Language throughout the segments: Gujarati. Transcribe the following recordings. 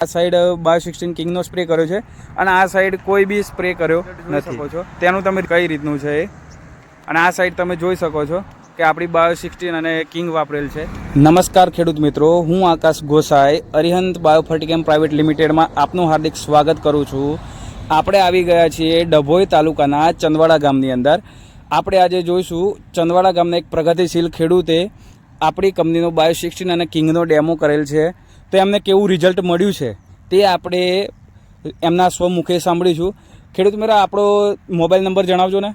આ સાઈડ બાયો સિક્સટીન કિંગનો સ્પ્રે કર્યો છે. અને આ સાઈડ કોઈ બી સ્પ્રે કર્યો નથી. શકો છો. તેનું તમે કઈ રીતનું છે એ? અને આ સાઈડ તમે જોઈ શકો છો કે આપણી બાયો સિક્સટીન અને કિંગ વાપરેલ છે. નમસ્કાર ખેડૂત મિત્રો હું આકાશ ગોસાઈ અરિહંત બાયોફર્ટિકેમ પ્રાઇવેટ લિમિટેડમાં આપનું હાર્દિક સ્વાગત કરું છું. આપણે આવી ગયા છીએ ડભોઈ તાલુકાના ચંદવાડા ગામની અંદર. આપણે આજે જોઈશું ચંદવાડા ગામના એક પ્રગતિશીલ ખેડૂતે આપણી કંપનીનો બાયો સિક્સટીન અને કિંગનો ડેમો કરેલ છે. તો એમને કેવું રિઝલ્ટ મળ્યું છે તે આપણે એમના સ્વમુખે સાંભળીશું. ખેડૂત મેરા આપણો મોબાઈલ નંબર જણાવજો ને.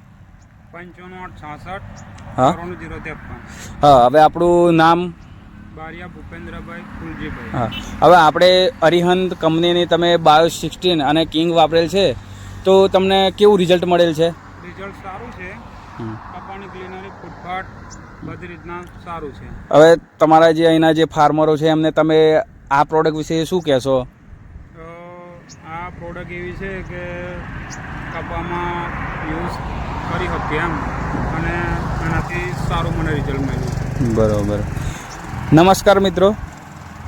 પંચાણું આઠ છાસઠ હા. જીરો ત્રેપન. હા હવે આપણું નામ? બારિયા ભૂપેન્દ્રભાઈ ફુલજીભાઈ. હા. હવે આપણે અરિહંત કંપનીની તમે બાયો સિક્સટીન અને કિંગ વાપરેલ છે. તો તમને કેવું રિઝલ્ટ મળેલ છે? રિઝલ્ટ સારું છે. કપાની ક્લીનરી ફૂટફાટ બધી રીતના સારું છે. હવે તમારા જે અહીંના જે ફાર્મરો છે એમને તમે આ પ્રોડક્ટ વિશે શું કહેશો? તો આ પ્રોડક્ટ એવી છે કે કપામાં યુઝ કરી શકીએ એમ. અને એનાથી સારું મને રિઝલ્ટ મળ્યું. બરોબર. નમસ્કાર મિત્રો.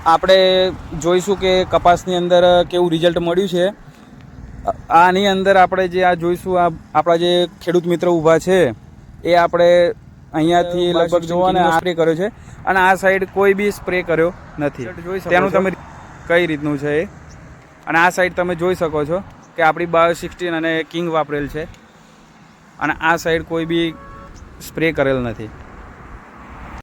આપણે જોઈશું કે કપાસની અંદર કેવું રિઝલ્ટ મળ્યું છે. આની અંદર આપણે જે આ જોઈશું આ આપણા જે ખેડૂત મિત્રો ઊભા છે એ આપણે અહીંયાથી લગભગ જોવો ને સ્પ્રે કર્યો છે. અને આ સાઈડ કોઈ બી સ્પ્રે કર્યો નથી. તેનું તમે કઈ રીતનું છે એ? અને આ સાઈડ તમે જોઈ શકો છો કે આપણી બાયો સિક્સટીન અને કિંગ વાપરેલ છે. અને આ સાઈડ કોઈ બી સ્પ્રે કરેલ નથી.